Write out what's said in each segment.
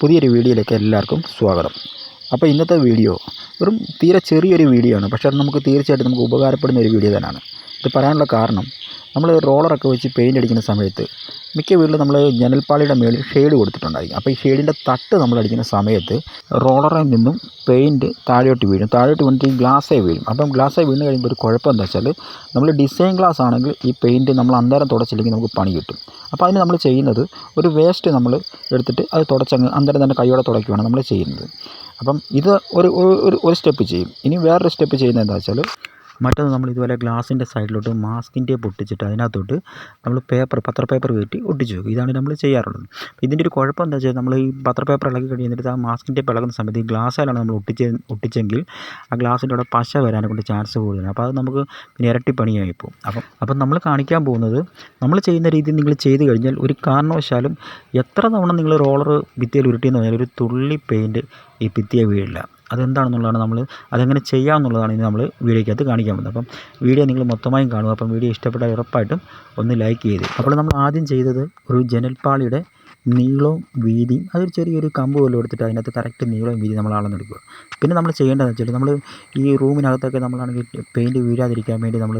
പുതിയൊരു വീഡിയോയിലേക്ക് എല്ലാവർക്കും സ്വാഗതം. അപ്പോൾ ഇന്നത്തെ വീഡിയോ വെറും തീരെ ചെറിയൊരു വീഡിയോ ആണ്. പക്ഷേ അത് നമുക്ക് തീർച്ചയായിട്ടും നമുക്ക് ഉപകാരപ്പെടുന്ന ഒരു വീഡിയോ തന്നെയാണ്. ഇത് പറയാനുള്ള കാരണം നമ്മൾ റോളറൊക്കെ വെച്ച് പെയിന്റ് അടിക്കുന്ന സമയത്ത് മിക്ക വീട്ടിലും നമ്മൾ ജനൽപ്പാളിയുടെ മേളിൽ ഷെയ്ഡ് കൊടുത്തിട്ടുണ്ടായിരിക്കും. അപ്പോൾ ഈ ഷെയ്ഡിന്റെ തട്ട് നമ്മൾ അടിക്കുന്ന സമയത്ത് റോളറിൽ നിന്നും പെയിന്റ് താഴോട്ട് വീഴും. താഴോട്ട് വീണിട്ട് ഈ ഗ്ലാസ്സേ വീഴും. അപ്പം ഗ്ലാസ്സേ വീണ് കഴിയുമ്പോൾ ഒരു കുഴപ്പം എന്താ വെച്ചാൽ നമ്മൾ ഡിസൈൻ ഗ്ലാസ് ആണെങ്കിൽ ഈ പെയിന്റ് നമ്മൾ അന്നേരം തുടച്ചില്ലെങ്കിൽ നമുക്ക് പണി കിട്ടും. അപ്പോൾ അതിന് നമ്മൾ ചെയ്യുന്നത് ഒരു വേസ്റ്റ് നമ്മൾ എടുത്തിട്ട് അത് തുടച്ചങ്ങ് അന്നേരം തന്നെ കൈയോടെ തുടയ്ക്കുകയാണ് നമ്മൾ ചെയ്യുന്നത്. അപ്പം ഇത് ഒരു ഒരു സ്റ്റെപ്പ് ചെയ്യും. ഇനി വേറൊരു സ്റ്റെപ്പ് ചെയ്യുന്നത് എന്താ വെച്ചാൽ മറ്റൊന്ന് നമ്മൾ ഇതുപോലെ ഗ്ലാസിന്റെ സൈഡിലോട്ട് മാസ്കിന്റെ പൊട്ടിച്ചിട്ട് അതിനകത്തോട്ട് നമ്മൾ പേപ്പർ പത്ര പേപ്പർ കയറ്റി ഒട്ടിച്ചു വെക്കും. ഇതാണ് നമ്മൾ ചെയ്യാറുള്ളത്. ഇതിന്റെ ഒരു കുഴപ്പം എന്താ വെച്ചാൽ നമ്മൾ ഈ പത്ര പേപ്പർ ഇളക്കി കഴിയുന്നിട്ട് ആ മാസ്കിന്റെ ഇളകുന്ന സമയത്ത് ഈ ഗ്ലാസ്സിലാണ് നമ്മൾ ഒട്ടിച്ച് ഒട്ടിച്ചെങ്കിൽ ആ ഗ്ലാസിന്റെ അവിടെ പശ വരാനെ ചാൻസ് കൂടുതലാണ്. അപ്പോൾ അത് നമുക്ക് പിന്നെ ഇരട്ടി പണിയായി പോകും. അപ്പം അപ്പം നമ്മൾ കാണിക്കാൻ പോകുന്നത് നമ്മൾ ചെയ്യുന്ന രീതിയിൽ നിങ്ങൾ ചെയ്ത് കഴിഞ്ഞാൽ ഒരു കാരണവശാലും എത്ര തവണ നിങ്ങൾ റോളർ ഭിത്തിയിൽ ഉരുട്ടിയെന്ന് പറഞ്ഞാൽ ഒരു തുള്ളി പെയിന്റ് ഈ ഭിത്തിയെ വീഴില്ല. അതെന്താണെന്നുള്ളതാണ് നമ്മൾ അതെങ്ങനെ ചെയ്യാമെന്നുള്ളതാണ് ഇനി നമ്മൾ വീഡിയോയ്ക്കകത്ത് കാണിക്കാൻ പോകുന്നത്. അപ്പം വീഡിയോ നിങ്ങൾ മൊത്തമായും കാണുക. അപ്പം വീഡിയോ ഇഷ്ടപ്പെട്ടാൽ ഉറപ്പായിട്ടും ഒന്ന് ലൈക്ക് ചെയ്ത്. അപ്പോൾ നമ്മൾ ആദ്യം ചെയ്തത് ഒരു ജനൽപ്പാളിയുടെ നീളവും വീതിയും അതൊരു ചെറിയൊരു കമ്പ് പോലെ എടുത്തിട്ട് അതിനകത്ത് കറക്റ്റ് നീളവും വീതി നമ്മൾ അളന്നെടുക്കുക പിന്നെ നമ്മൾ ചെയ്യേണ്ടതെന്ന് വെച്ചാൽ നമ്മൾ ഈ റൂമിനകത്തൊക്കെ നമ്മളാണെങ്കിൽ പെയിന്റ് വീഴാതിരിക്കാൻ വേണ്ടി നമ്മൾ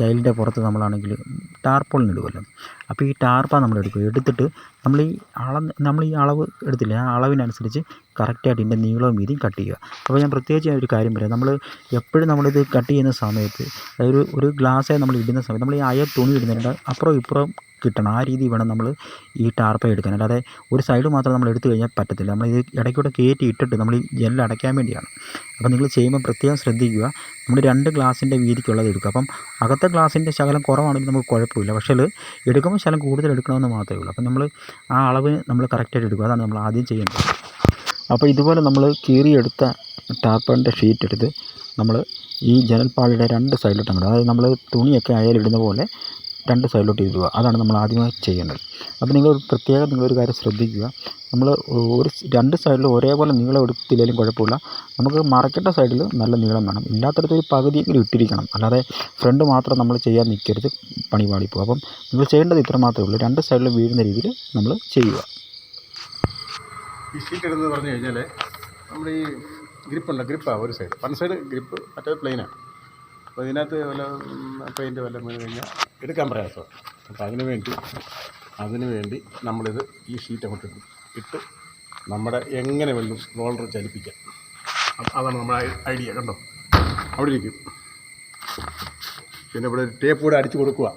ടൈലിന്റെ പുറത്ത് നമ്മളാണെങ്കിൽ ടാർപ്പോളിന് ഇടുമല്ലോ അപ്പോൾ ഈ ടാർപ്പ നമ്മൾ എടുക്കുക. എടുത്തിട്ട് നമ്മൾ ഈ അള നമ്മൾ ഈ അളവ് എടുത്തില്ലേ ആ അളവിനനുസരിച്ച് കറക്റ്റായിട്ട് ഇതിന്റെ നീളവും വീതിയും കട്ട് ചെയ്യുക. അപ്പോൾ ഞാൻ പ്രത്യേകിച്ച് ഒരു കാര്യം പറയാം. നമ്മൾ എപ്പോഴും നമ്മളിത് കട്ട് ചെയ്യുന്ന സമയത്ത് ഒരു ഒരു ഗ്ലാസ്സേ നമ്മൾ ഇടുന്ന സമയത്ത് നമ്മൾ ഈ അയ തുണി ഇടുന്നുണ്ട് അപ്പുറം ഇപ്പുറം കിട്ടണം. ആ രീതി വേണം നമ്മൾ ഈ ടാർപ്പ എടുക്കാൻ. അല്ലാതെ ഒരു സൈഡ് മാത്രം നമ്മൾ എടുത്തു കഴിഞ്ഞാൽ പറ്റത്തില്ല. നമ്മൾ ഇത് ഇടയ്ക്കൂടെ കയറ്റി ഇട്ടിട്ട് നമ്മൾ ഈ ജെല്ല് അടയ്ക്കാൻ വേണ്ടിയാണ്. അപ്പോൾ നിങ്ങൾ ചെയ്യുമ്പോൾ പ്രത്യേകം ശ്രദ്ധിക്കുക. നമ്മൾ രണ്ട് ഗ്ലാസിന്റെ വീതിക്കുള്ളത് എടുക്കുക. അപ്പം അകത്തെ ഗ്ലാസിന്റെ ശകലം കുറവാണെങ്കിൽ നമുക്ക് കുഴപ്പമില്ല. പക്ഷേ എടുക്കുമ്പോൾ ശകലം കൂടുതൽ എടുക്കണമെന്ന് മാത്രമേ ഉള്ളൂ. അപ്പം നമ്മൾ ആ അളവ് നമ്മൾ കറക്റ്റായിട്ട് എടുക്കുക. അതാണ് നമ്മൾ ആദ്യം ചെയ്യേണ്ടത്. അപ്പോൾ ഇതുപോലെ നമ്മൾ കീറിയെടുത്ത ടാർപ്പറിന്റെ ഷീറ്റ് എടുത്ത് നമ്മൾ ഈ ജനൽപ്പാളിയുടെ രണ്ട് സൈഡിലോട്ട് അതായത് നമ്മൾ തുണിയൊക്കെ അയലിടുന്ന പോലെ രണ്ട് സൈഡിലോട്ട് എഴുതുക അതാണ് നമ്മൾ ആദ്യമായി ചെയ്യേണ്ടത്. അപ്പോൾ നിങ്ങൾ പ്രത്യേകം നിങ്ങളൊരു കാര്യം ശ്രദ്ധിക്കുക. നമ്മൾ ഒരു രണ്ട് സൈഡിലും ഒരേപോലെ നീളം എടുത്തില്ലെങ്കിലും കുഴപ്പമില്ല. നമുക്ക് മറക്കേണ്ട സൈഡിൽ നല്ല നീളം വേണം. ഇല്ലാത്തടത്ത് ഒരു പകുതിയെങ്കിലും ഇട്ടിരിക്കണം. അല്ലാതെ ഫ്രണ്ട് മാത്രം നമ്മൾ ചെയ്യാൻ നിൽക്കരുത്. പണി പാളിപ്പോകും അപ്പം നിങ്ങൾ ചെയ്യേണ്ടത് ഇത്ര മാത്രമേ ഉള്ളൂ. രണ്ട് സൈഡിലും വീഴുന്ന രീതിയിൽ നമ്മൾ ചെയ്യുക. ഇടുന്നത് പറഞ്ഞു കഴിഞ്ഞാൽ നമ്മുടെ ഈ ഗ്രിപ്പ് ഗ്രിപ്പുണ്ട് ഗ്രിപ്പാണ് ഒരു സൈഡ് വൺ സൈഡ് ഗ്രിപ്പ് മറ്റേത് പ്ലെയിനാണ് അപ്പോൾ ഇതിനകത്ത് വല്ല പെയിന്റ് വല്ല വീണ് കഴിഞ്ഞാൽ എടുക്കാൻ പ്രയാസമാണ് അപ്പോൾ അതിന് വേണ്ടി അതിന് വേണ്ടി നമ്മളിത് ഈ ഷീറ്റ് അങ്ങോട്ട് ഇടും. ഇട്ട് നമ്മുടെ എങ്ങനെ വേണം റോളർ ചലിപ്പിക്കാം. അതാണ് നമ്മുടെ ഐഡിയ കണ്ടോ? അവിടെ ഇരിക്കും. പിന്നെ ഇവിടെ ടേപ്പ് കൂടെ അടിച്ച് കൊടുക്കുക.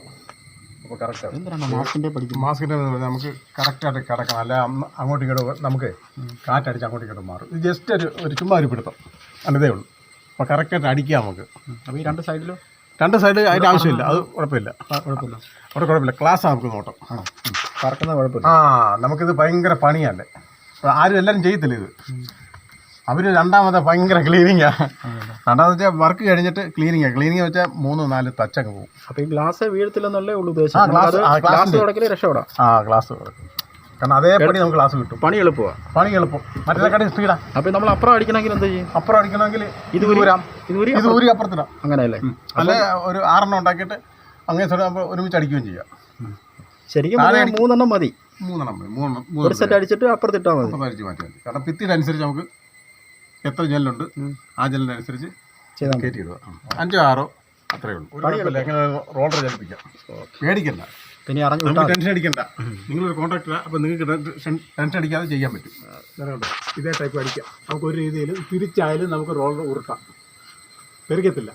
അപ്പോൾ കറക്റ്റാണ് മാസ്കിന്റെ പഠിക്കും മാസ്കിന്റെ നമുക്ക് കറക്റ്റായിട്ട് കിടക്കണം. അല്ല അങ്ങോട്ട് അങ്ങോട്ടും ഇങ്ങോട്ടും നമുക്ക് കാറ്റടിച്ച് അങ്ങോട്ടും ഇങ്ങോട്ടും മാറും. ഇത് ജസ്റ്റ് ഒരു ഒരു ചുമ്മാ ഒരു പിടുത്തം. അല്ലതേ ഉള്ളൂ. അപ്പോൾ കറക്റ്റായിട്ട് അടിക്കാം നമുക്ക്. അപ്പോൾ ഈ രണ്ട് സൈഡിലും രണ്ട് സൈഡ് അതിന്റെ ആവശ്യമില്ല. അത് കുഴപ്പമില്ല. കുഴപ്പമില്ല. അവിടെ കുഴപ്പമില്ല. ക്ലാസ് നമുക്ക് നോട്ടം. ആണോ കറക്കുന്ന കുഴപ്പമില്ല. ആ നമുക്കിത് ഭയങ്കര പണിയല്ലേ? ആരും എല്ലാവരും ചെയ്യത്തില്ല ഇത്? അവർ രണ്ടാമത്തെ ഭയങ്കര ക്ലീനിങ്ങാണ് രണ്ടാമത് വെച്ചാൽ വർക്ക് കഴിഞ്ഞിട്ട് ക്ലീനിങ്ങാണ് ക്ലീനിങ് വെച്ചാൽ മൂന്ന് നാല് ടച്ചങ്ങ് പോകും. അപ്പോൾ ഈ ഗ്ലാസ് വീഴത്തില്ലെന്നല്ലേ ഉള്ളൂ ആ, ഉദ്ദേശം. ആ, ഗ്ലാസ് ഉണ്ട്. തുടക്കൽ രക്ഷപ്പെടാം. ആ ഗ്ലാസ് കാരണം അതേപടി നമുക്ക് ക്ലാസ് കിട്ടും. പണി എളുപ്പമാണ് പണി എളുപ്പം. മറ്റേക്കാട്ടി സ്പീഡാ അപ്പോൾ നമ്മൾ അപ്പുറം അടിക്കണമെങ്കിൽ എന്ത് ചെയ്യും? അപ്പുറം അടിക്കണമെങ്കിൽ ഇത് ഊരാം ഇത് ഊരി അപ്പുറത്തിടാം. അങ്ങനെയല്ലേ? അല്ലെ ഒരു ആറെണ്ണം ഉണ്ടാക്കിയിട്ട് അങ്ങനെ ഒരുമിച്ച് അടിക്കുകയും ചെയ്യാം. ശരിക്കും മൂന്നെണ്ണം മതി. മൂന്നെണ്ണം മതി. മൂന്നെണ്ണം ഒരു മൂന്ന് സെറ്റ് അടിച്ചിട്ട് അപ്പുറത്തിട്ടാൽ മതി. അടിച്ച് മാറ്റി മതി. കാരണം ഭിത്തിയുടെ അനുസരിച്ച് നമുക്ക് എത്ര ജെല്ലുണ്ട് ആ ജെല്ലിനനുസരിച്ച് ചെയ്താൽ കയറ്റി ഇടുക. അഞ്ചോ ആറോ അത്രയേ ഉള്ളൂ. ഒരു കുഴപ്പമില്ല. എങ്ങനെ റോളർ ചലിപ്പിക്കാം പേടിക്കണ്ട. പിന്നെ ഇറങ്ങി നമുക്ക് ടെൻഷൻ അടിക്കണ്ട. നിങ്ങളൊരു കോൺട്രാക്ടറാണ് അപ്പോൾ നിങ്ങൾക്ക് ടെൻഷൻ അടിക്കാതെ ചെയ്യാൻ പറ്റും. വേറെ? ഇതേ ടൈപ്പ് അടിക്കാം. നമുക്ക് ഒരു രീതിയിലും തിരിച്ചായാലും നമുക്ക് റോളർ ഉരുട്ടാം. പെരുക്കത്തില്ല.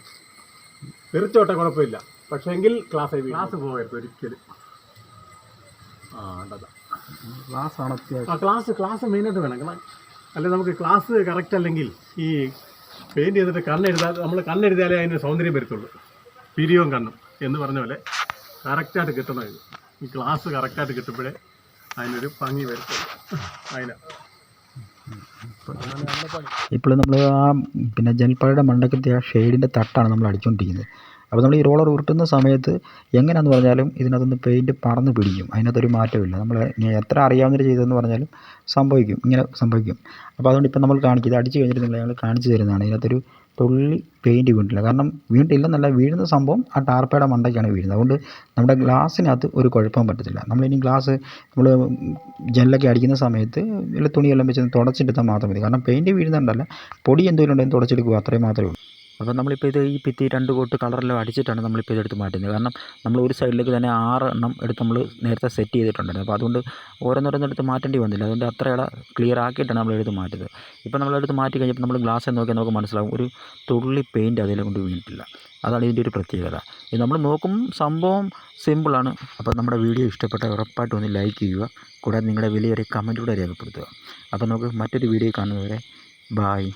പെരുത്തോട്ടെ കുഴപ്പമില്ല. പക്ഷേങ്കിൽ ക്ലാസ് ക്ലാസ് പോകരുത് ഒരിക്കലും. ആ ഉണ്ടതാ. ഗ്ലാസ് ആണ് അത്യാവശ്യം. ആ ക്ലാസ് ക്ലാസ് മെയിനായിട്ട് വേണം. കാരണം അല്ലെ നമുക്ക് ക്ലാസ് കറക്റ്റ് അല്ലെങ്കിൽ ഈ പെയിന്റ് ചെയ്തിട്ട് കണ്ണെഴുതാ നമ്മൾ കണ്ണെഴുതിയാലേ അതിന് സൗന്ദര്യം വരുത്തുള്ളൂ. പിരിയവും കണ്ണും എന്ന് പറഞ്ഞ പോലെ കറക്റ്റായിട്ട് കിട്ടണം ഇത്. ഈ ക്ലാസ് കറക്റ്റായിട്ട് കിട്ടുമ്പോഴേ അതിനൊരു ഭംഗി വരുത്തുള്ളൂ അതിന്. ഇപ്പോൾ നമ്മൾ ആ പിന്നെ ജനൽപ്പായുടെ മണ്ടക്കത്തെ ആ ഷെയ്ഡിന്റെ തട്ടാണ് നമ്മൾ അടിച്ചുകൊണ്ടിരിക്കുന്നത് അപ്പോൾ നമ്മൾ ഈ റോളർ ഉരുട്ടുന്ന സമയത്ത് എങ്ങനെയാണെന്ന് പറഞ്ഞാലും ഇതിനകത്തുനിന്ന് പെയിന്റ് പറന്ന് പിടിക്കും. അതിനകത്തൊരു മാറ്റമില്ല. നമ്മൾ എത്ര അറിയാവുന്നവർ ചെയ്തതെന്ന് പറഞ്ഞാലും സംഭവിക്കും. ഇങ്ങനെ സംഭവിക്കും. അപ്പോൾ അതുകൊണ്ട് ഇപ്പം നമ്മൾ കാണിക്കുന്നത് അടിച്ച് കഴിഞ്ഞിട്ട് നിങ്ങൾ ഞങ്ങൾ കാണിച്ചു തരുന്നതാണ്. ഇതിനകത്തൊരു തുള്ളി പെയിന്റ് വീണിട്ടില്ല. കാരണം വീണിട്ടില്ലെന്നല്ല വീഴുന്ന സംഭവം ആ ടാർപ്പയുടെ മണ്ടയ്ക്കാണ് വീഴുന്നത്. അതുകൊണ്ട് നമ്മുടെ ഗ്ലാസ്സിനകത്ത് ഒരു കുഴപ്പം പറ്റത്തില്ല. നമ്മളിനി ഗ്ലാസ് നമ്മൾ ജനലൊക്കെ അടിക്കുന്ന സമയത്ത് വല്ല തുണിയെല്ലാം വെച്ച് തുടച്ചെടുത്താൽ മാത്രം മതി. കാരണം പെയിന്റ് വീഴുന്നുണ്ടല്ല പൊടി എന്തെങ്കിലും ഉണ്ടെങ്കിൽ തുടച്ചെടുക്കുക അത്രയും മാത്രമേ ഉള്ളൂ. അപ്പോൾ നമ്മളിപ്പോൾ ഇത് ഈ ഭിത്തി രണ്ട് കോട്ട് കളറെല്ലാം അടിച്ചിട്ടാണ് നമ്മളിപ്പോൾ ഇതെടുത്ത് മാറ്റുന്നത്. കാരണം നമ്മൾ ഒരു സൈഡിലേക്ക് തന്നെ ആറ് എണ്ണം എടുത്ത് നമ്മൾ നേരത്തെ സെറ്റ് ചെയ്തിട്ടുണ്ടായിരുന്നു. അപ്പോൾ അതുകൊണ്ട് ഓരോന്നോരോന്നെടുത്ത് മാറ്റേണ്ടി വന്നില്ല. അതുകൊണ്ട് അത്രയുടെ ക്ലിയർ ആക്കിയിട്ടാണ് നമ്മൾ എടുത്ത് മാറ്റിയത് ഇപ്പോൾ നമ്മളെടുത്ത് മാറ്റി കഴിഞ്ഞപ്പോൾ നമ്മൾ ഗ്ലാസ് നോക്കിയാൽ നമുക്ക് മനസ്സിലാവും. ഒരു തുള്ളി പെയിന്റ് അതിൽ കൊണ്ട് വീണിട്ടില്ല. അതാണ് ഇതിന്റെ ഒരു പ്രത്യേകത. ഇത് നമ്മൾ നോക്കും സംഭവം സിമ്പിളാണ് അപ്പോൾ നമ്മുടെ വീഡിയോ ഇഷ്ടപ്പെട്ട ഉറപ്പായിട്ട് ഒന്ന് ലൈക്ക് ചെയ്യുക. കൂടാതെ നിങ്ങളുടെ വലിയൊരു കമന്റ് കൂടെ രേഖപ്പെടുത്തുക. അപ്പോൾ നമുക്ക് മറ്റൊരു വീഡിയോ കാണുന്നവരെ ബായ്